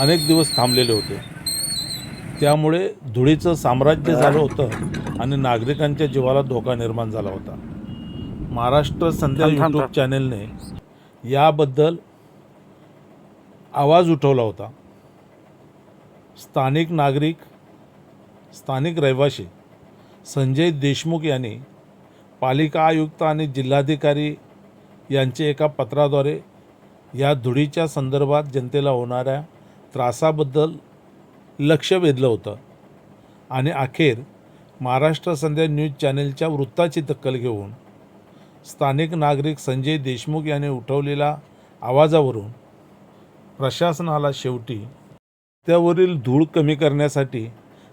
अनेक दिवस थांबलेले होते. त्यामुळे धुळीचं साम्राज्य झालं होतं आणि नागरिकांच्या जीवाला धोका निर्माण झाला होता. महाराष्ट्र संध्या यूट्यूब चॅनेलने याबद्दल आवाज उठवला होता. स्थानिक नागरिक स्थानिक रहिवासी संजय देशमुख यांनी पालिका आयुक्त आणि जिल्हाधिकारी यांचे एका पत्राद्वारे या धुळीच्या संदर्भात जनतेला होणाऱ्या त्रासाबद्दल लक्ष वेधलं होतं. आणि अखेर महाराष्ट्र संध्या न्यूज चॅनेलच्या वृत्ताची दखल घेऊन स्थानिक नागरिक संजय देशमुख यांनी उठवलेल्या आवाजावरून प्रशासनाला शेवटी रस्त्यावरील धूळ कमी करण्यासाठी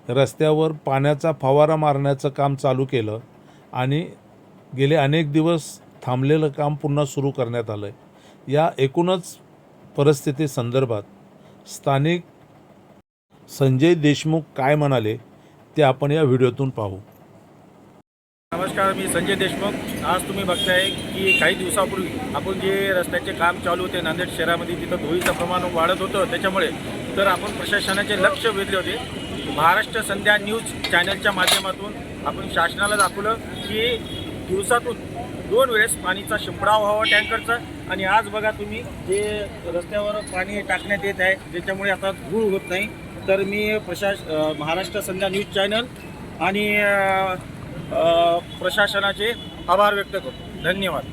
रस्त्यावर पाण्याचा फवारा मारण्याचं काम चालू केलं आणि गेले अनेक दिवस थांबलेलं काम पुन्हा सुरू करण्यात आलं आहे या एकूणच परिस्थिती संदर्भात स्थानिक संजय देशमुख काय म्हणाले ते आपण या व्हिडिओतून पाहू. नमस्कार मी संजय देशमुख. आज तुम्ही बघताय की काही दिवसापूर्वी आपण जे रस्त्याचे काम चालू होते नांदेड शहरामध्ये तिथं धुळीचं प्रमाण वाढत होतं. त्याच्यामुळे तर आपण प्रशासनाचे लक्ष वेधले होते. महाराष्ट्र संध्या न्यूज चॅनलच्या माध्यमातून आपण शासनाला दाखवलं की दिवसातून दोन वेळेस पाणीचा शिंपडाव व्हावा टँकरचा. आणि आज बघा तुम्ही जे रस्त्यावर पाणी टाकण्यात येत आहे ज्याच्यामुळे आता धूळ होत नाही तर मी प्रशास महाराष्ट्र संध्या न्यूज चॅनल आणि प्रशासनाचे आभार व्यक्त करतो. धन्यवाद.